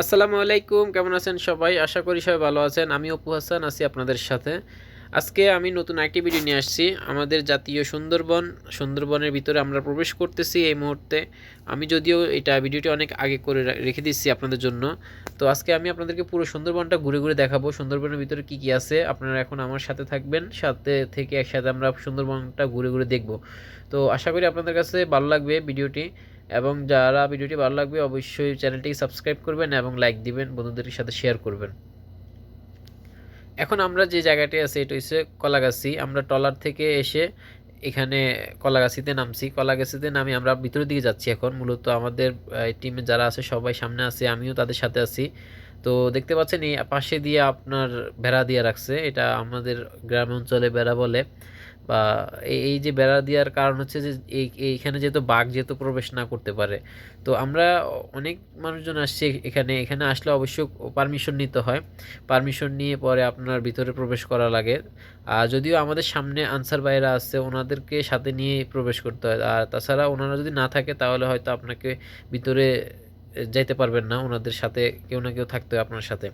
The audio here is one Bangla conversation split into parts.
আসসালামু আলাইকুম, কেমন আছেন সবাই? আশা করি সবাই ভালো আছেন। আমি অপু হাসান, আছি আপনাদের সাথে। আজকে আমি নতুন একটি ভিডিও নিয়ে আসছি। আমাদের জাতীয় সুন্দরবন, সুন্দরবনের ভিতরে আমরা প্রবেশ করতেছি এই মুহূর্তে। আমি যদিও এটা ভিডিওটি অনেক আগে করে রেখে দিচ্ছি আপনাদের জন্য। তো আজকে আমি আপনাদেরকে পুরো সুন্দরবনটা ঘুরে ঘুরে দেখাবো। সুন্দরবনের ভিতরে কি কি আছে? আপনারা এখন আমার সাথে থাকবেন। সাথে থেকে একসাথে আমরা সুন্দরবনটা ঘুরে ঘুরে দেখব। তো আশা করি আপনাদের কাছে ভালো লাগবে ভিডিওটি এবং যারা ভিডিওটি ভালো লাগবে অবশ্যই চ্যানেলটিকে সাবস্ক্রাইব করবেন এবং লাইক দিবেন, বন্ধুদের সাথে শেয়ার করবেন। এখন আমরা যে জায়গাটি আছে, এটা হচ্ছে কলাগাছি। আমরা টলার থেকে এসে এখানে কলাগাছিতে নামছি। কলাগাছিতে নামি আমরা ভিতরের দিকে যাচ্ছি এখন। মূলত আমাদের টিমে যারা আছে, সবাই সামনে আছে। আমিও তাদের সাথে আছি। তো দেখতে পাচ্ছেন এই পাশে দিয়ে আপনার বেড়া দিয়ে রাখছে। এটা আমাদের গ্রাম অঞ্চলে বেড়া বলে। বা এই যে বেড়া দেওয়ার কারণ হচ্ছে যে এই এইখানে যেহেতু বাঘ যেহেতু প্রবেশ না করতে পারে, তো আমরা অনেক মানুষজন আসছে এখানে এখানে আসলে অবশ্য পারমিশন নিতে হয়। পারমিশন নিয়ে পরে আপনার ভিতরে প্রবেশ করা লাগে। আর যদিও আমাদের সামনে আনসার বাইরা আছে, ওনাদেরকে সাথে নিয়ে প্রবেশ করতে হয়। আর তাছাড়া ওনারা যদি না থাকে, তাহলে হয়তো আপনাকে ভিতরে যাইতে পারবেন না, ওনাদের সাথে কেউ না কেউ থাকতে আপনার সাথে।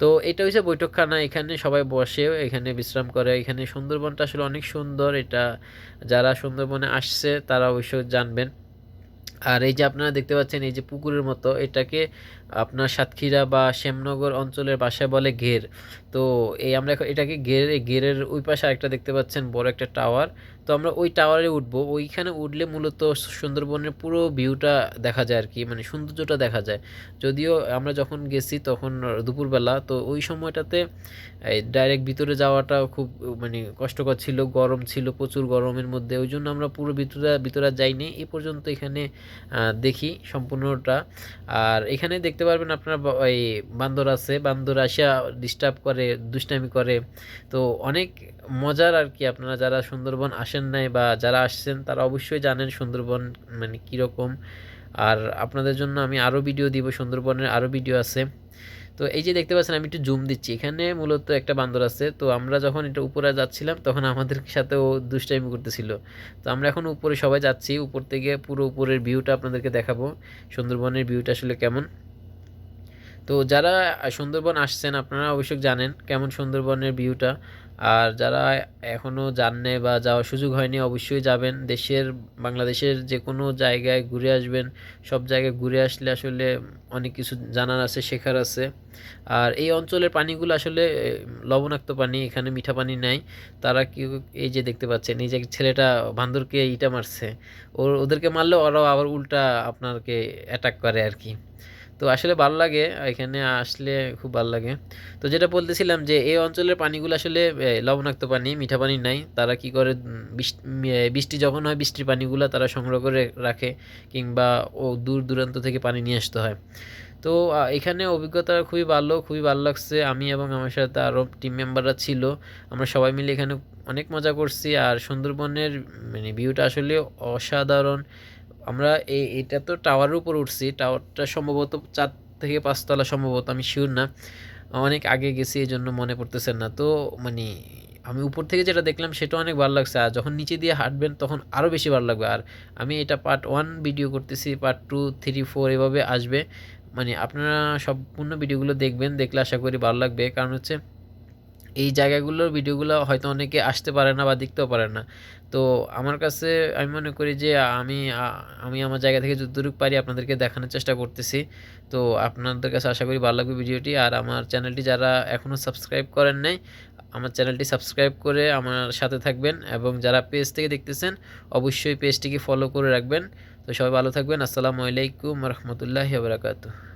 তো এটা হচ্ছে বৈঠকখানা, এখানে সবাই বসে, এখানে বিশ্রাম করে, এখানে সুন্দরবনটা আসলে অনেক সুন্দর, এটা যারা সুন্দরবনে আসছে তারা অবশ্যই জানবেন। আর এই যে আপনারা দেখতে পাচ্ছেন, এই যে পুকুরের মতো, এটাকে আপনার সাতক্ষীরা বা শ্যামনগর অঞ্চলের বাসায় বলে ঘের। তো এই আমরা এটাকে ঘের ঘেরের ওই পাশে আরেকটা দেখতে পাচ্ছেন, বড় একটা টাওয়ার। তো আমরা ওই টাওয়ারে উঠবো, ওইখানে উঠলে মূলত সুন্দরবনের পুরো ভিউটা দেখা যায় আর কি মানে সৌন্দর্যটা দেখা যায়। যদিও আমরা যখন গেছি তখন দুপুরবেলা, তো ওই সময়টাতে ডাইরেক্ট ভিতরে যাওয়াটা খুব মানে কষ্টকর ছিল, গরম ছিল, প্রচুর গরমের মধ্যে, ওই জন্য আমরা পুরো ভিতরে ভিতরে যাইনি। এই পর্যন্ত এখানে দেখি সম্পূর্ণটা। আর এখানে দেখতে পারবেন আপনার এই বান্দর আছে। বান্দর আসিয়া ডিস্টার্ব করে, দুষ্টামি করে। তো অনেক মজার আর কি আপনারা যারা সুন্দরবন আসেন নাই বা যারা আসছেন, তারা অবশ্যই জানেন সুন্দরবন মানে কীরকম। আর আপনাদের জন্য আমি আরও ভিডিও দিব। সুন্দরবনের আরও ভিডিও আছে। তো এই যে দেখতে পাচ্ছেন, আমি একটু জুম দিচ্ছি। এখানে মূলত একটা বান্দর আছে। তো আমরা যখন এটা উপরে যাচ্ছিলাম, তখন আমাদের সাথে ও দুষ্টাইমি করতেছিল। তো আমরা এখন উপরে সবাই যাচ্ছি। উপর থেকে পুরো উপরের ভিউটা আপনাদেরকে দেখাবো। সুন্দরবনের ভিউটা আসলে কেমন? তো যারা সুন্দরবন আসছেন আপনারা অবশ্যই জানেন কেমন সুন্দরবনের ভিউটা। আর যারা এখনও যাননি বা যাওয়ার সুযোগ হয়নি, অবশ্যই যাবেন। দেশের, বাংলাদেশের যে কোনো জায়গায় ঘুরে আসবেন। সব জায়গায় ঘুরে আসলে আসলে অনেক কিছু জানার আছে, শেখার আছে। আর এই অঞ্চলের পানিগুলো আসলে লবণাক্ত পানি, এখানে মিঠা পানি নাই। তারা কি, এই যে দেখতে পাচ্ছেন, এই যে ছেলেটা বান্দরকে ইটা মারছে। ওর ওদেরকে মারলে ওরাও আবার উল্টা আপনাকে অ্যাটাক করে আর কি। তো আসলে ভালো লাগে, এখানে আসলে খুব ভালো লাগে। তো যেটা বলতেছিলাম যে, এই অঞ্চলের পানিগুলো আসলে লবণাক্ত পানি, মিঠা পানি নাই। তারা কি করে বৃষ্টি যখন হয়, বৃষ্টির পানিগুলো তারা সংগ্রহ করে রাখে কিংবা ও দূর দূরান্ত থেকে পানি নিয়ে আসতে হয়। তো এখানে অভিজ্ঞতা খুবই ভালো খুবই ভালো লাগছে। আমি এবং আমার সাথে আরও টিম মেম্বাররা ছিল। আমরা সবাই মিলে এখানে অনেক মজা করছি। আর সুন্দরবনের মানে ভিউটা আসলে অসাধারণ। আমরা এই, এটা তো টাওয়ারের উপর উঠছি। টাওয়ারটা সম্ভবত চার থেকে পাঁচতলা সম্ভবত, আমি শিওর না। অনেক আগে গেছি এই জন্য মনে পড়তেছে না। তো মানে আমি উপর থেকে যেটা দেখলাম, সেটা অনেক ভালো লাগছে। আর যখন নিচে দিয়ে হাঁটবেন, তখন আরও বেশি ভালো লাগবে। আর আমি এটা পার্ট ওয়ান ভিডিও করতেছি পার্ট টু থ্রি ফোর এভাবে আসবে। মানে আপনারা সম্পূর্ণ ভিডিওগুলো দেখবেন, দেখলে আশা করি ভালো লাগবে। কারণ হচ্ছে এই জায়গাগুলোর ভিডিওগুলো হয়তো অনেকে আসতে পারে না বা দেখতেও পারে না। তো আমার কাছে আমি মনে করি যে আমি আমি আমার জায়গা থেকে যতটুকু পারি আপনাদেরকে দেখানোর চেষ্টা করতেছি। তো আপনাদের কাছে আশা করি ভালো লাগবে ভিডিওটি। আর আমার চ্যানেলটি যারা এখনও সাবস্ক্রাইব করেন নাই, আমার চ্যানেলটি সাবস্ক্রাইব করে আমার সাথে থাকবেন এবং যারা পেজ থেকে দেখতেছেন, অবশ্যই পেজটিকে ফলো করে রাখবেন। তো সবাই ভালো থাকবেন। আসসালামু আলাইকুম রহমতুল্লাহি বারাকাতুহ।